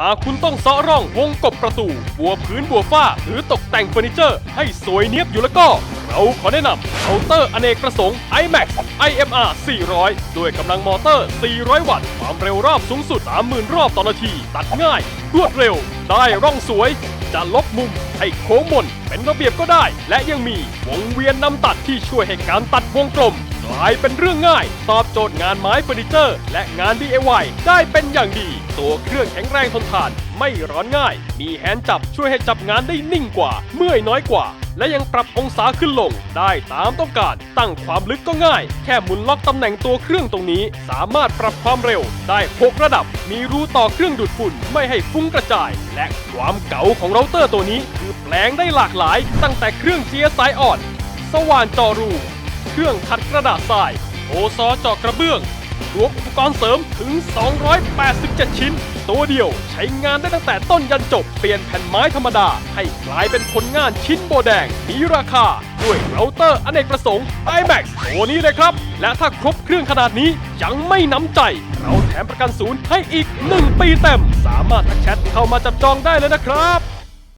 หากคุณต้องเซาะร่องวงกบประตู บัวพื้นบัวฝ้า หรือตกแต่งเฟอร์นิเจอร์ ให้สวยเนียบอยู่แล้วก็ เราขอแนะนำเคาน์เตอร์อเนกประสงค์ iMax IMR 400 ด้วยกำลังมอเตอร์ 400 วัตต์ ความเร็วรอบสูงสุด 30,000 รอบต่อนาที ตัดง่าย รวดเร็ว ได้ร่องสวย จะลบมุมให้โค้งมน เป็นระเบียบก็ได้ และยังมีวงเวียนนำตัดที่ช่วยให้การตัดวงกลม กลายเป็นเรื่องง่าย ตอบโจทย์งานไม้เฟอร์นิเจอร์ และงาน DIY ได้เป็นอย่างดี ตัวเครื่องแข็งแรงทนทาน ไม่ร้อนง่าย มีแฮนด์จับช่วยให้จับงานได้นิ่งกว่า เมื่อยน้อยกว่า และยังปรับองศาขึ้นลง ได้ตามต้องการ ตั้งความลึกก็ง่าย แค่หมุนล็อกตำแหน่งตัวเครื่องตรงนี้ สามารถปรับความเร็ว ได้6ระดับ มีรูต่อเครื่องดูดฝุ่นไม่ให้ฟุ้งกระจาย และความเก๋าของเราเตอร์ตัวนี้ คือแปลงได้หลากหลาย ตั้งแต่เครื่องเจียสายอ่อน สว่านจอรู เครื่องขัดกระดาษทราย โอซอเจาะกระเบื้อง รวมอุปกรณ์เสริมถึง 287 ชิ้น ตัวเดียวใช้งานได้ตั้งแต่ต้นยันจบ เปลี่ยนแผ่นไม้ธรรมดา ให้กลายเป็นผลงานชิ้นโบแดง มีราคา ด้วยเราเตอร์อเนกประสงค์ iMax ตัวนี้เลยครับ และถ้าครบเครื่องขนาดนี้ยังไม่น้ำใจ เราแถมประกันศูนย์ให้อีก 1 ปีเต็ม สามารถทักแชทเข้ามาจับจองได้เลยนะครับ